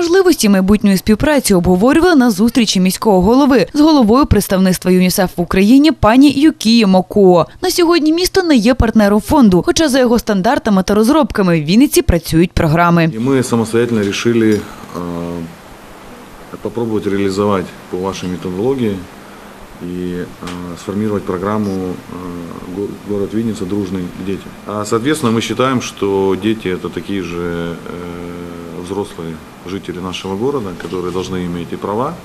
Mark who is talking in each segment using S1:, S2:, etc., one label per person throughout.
S1: можливості майбутньої співпраці обговорювали на зустрічі міського голови з головою представництва ЮНІСЕФ в Україні пані Юкіє Мокуо. На сьогодні місто не є партнером фонду, хоча за його стандартами та розробками в Вінниці працюють програми.
S2: И мы самостоятельно решили э, попробовать реализовать по вашей методологии и э, сформировать программу э, го- «Город Винница. Дружный к детям». А, соответственно, мы считаем, что дети – это такие же э, взрослые жители нашего города, которые должны иметь и права,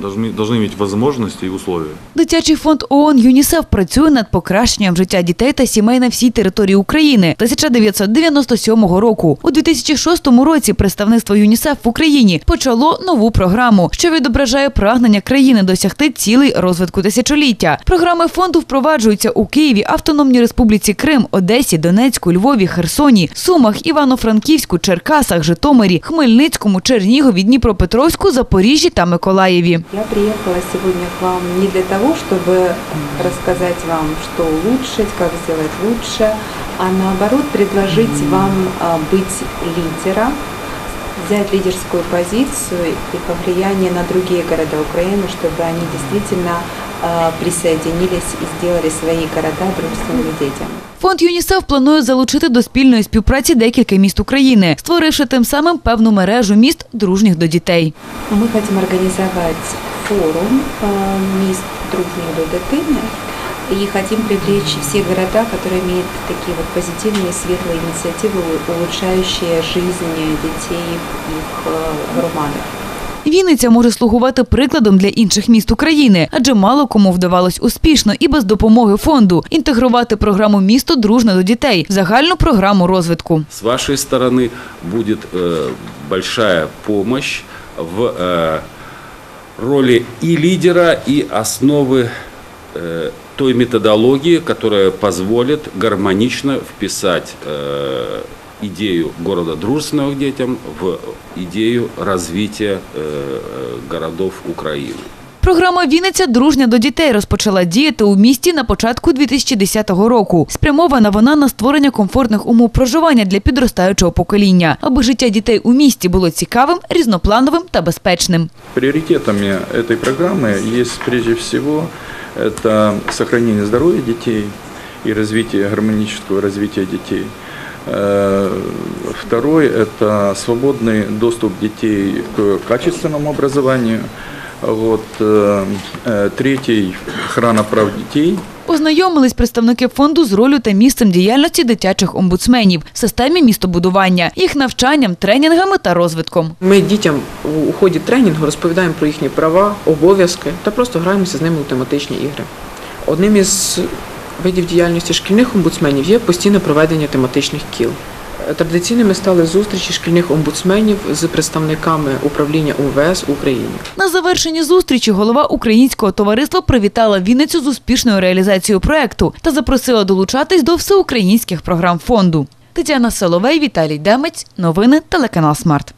S2: должны, должны иметь возможности и условия.
S1: Дитячий фонд ООН ЮНІСЕФ працює над покращенням життя дітей та сімей на всій території України 1997 року. У 2006 році представництво ЮНІСЕФ в Україні почало нову програму, що відображає прагнення країни досягти цілей розвитку тисячоліття. Програми фонду впроваджуються у Києві, Автономній Республіці Крим, Одесі, Донецьку, Львові, Херсоні, Сумах, Івано-Франківську, Черкасах, Житомирі, Хмельницькому, Чернігові, Дніпропетровську, Запоріжжі та Миколаєві.
S3: Я приехала сегодня к вам не для того, чтобы рассказать вам, что улучшить, как сделать лучше, а наоборот предложить вам а, быть лидером, взять лидерскую позицию и повлияние на другие города Украины, чтобы они действительно а, присоединились и сделали свои города дружественными детям.
S1: Фонд ЮНІСЕФ планує залучити до спільної співпраці декілька міст України, створивши тим самим певну мережу міст дружніх до дітей.
S3: Мы хотим организовать форум э, мест дружных до дитини и хотим привлечь все города, которые имеют такие вот позитивные, светлые инициативы, улучшающие жизнь детей в их э, громадах.
S1: Вінниця може слугувати прикладом для інших міст України, адже мало кому вдавалось успішно і без допомоги фонду інтегрувати програму місто дружне до дітей в загальну програму розвитку.
S4: С вашей стороны будет э, большая помощь в э, роли и лидера, и основы э, той методологии, которая позволит гармонично вписать э, идею города дружественного к детям в идею развития э, городов Украины.
S1: Програма Вінниця дружня до дітей розпочала діяти у місті на початку 2010 року. Спрямована вона на створення комфортних умов проживання для підростаючого покоління, аби життя дітей у місті було цікавим, різноплановим та безпечним.
S5: Приоритетами этой программы есть прежде всего это сохранение здоровья детей и развитие гармонического развития детей. Э, Второй – это свободный доступ детей к качественному образованию. Вот. э, э, Третий – охрана прав детей.
S1: Ознайомились представники фонду з ролью та місцем діяльності дитячих омбудсменів, системі містобудування, їх навчанням, тренінгами та розвитком.
S6: Ми дітям у ході тренінгу розповідаємо про їхні права, обов'язки та просто граємося з ними у тематичні ігри. Одним із видів діяльності шкільних омбудсменів є постійне проведення тематичних кіл. Традиційними стали зустрічі шкільних омбудсменів з представниками управління УВС в Україні.
S1: На завершенні зустрічі голова українського товариства привітала Вінницю з успішною реалізацією проекту та запросила долучатись до всеукраїнських програм фонду. Тетяна Соловей, Віталій Демець. Новини телеканал Смарт.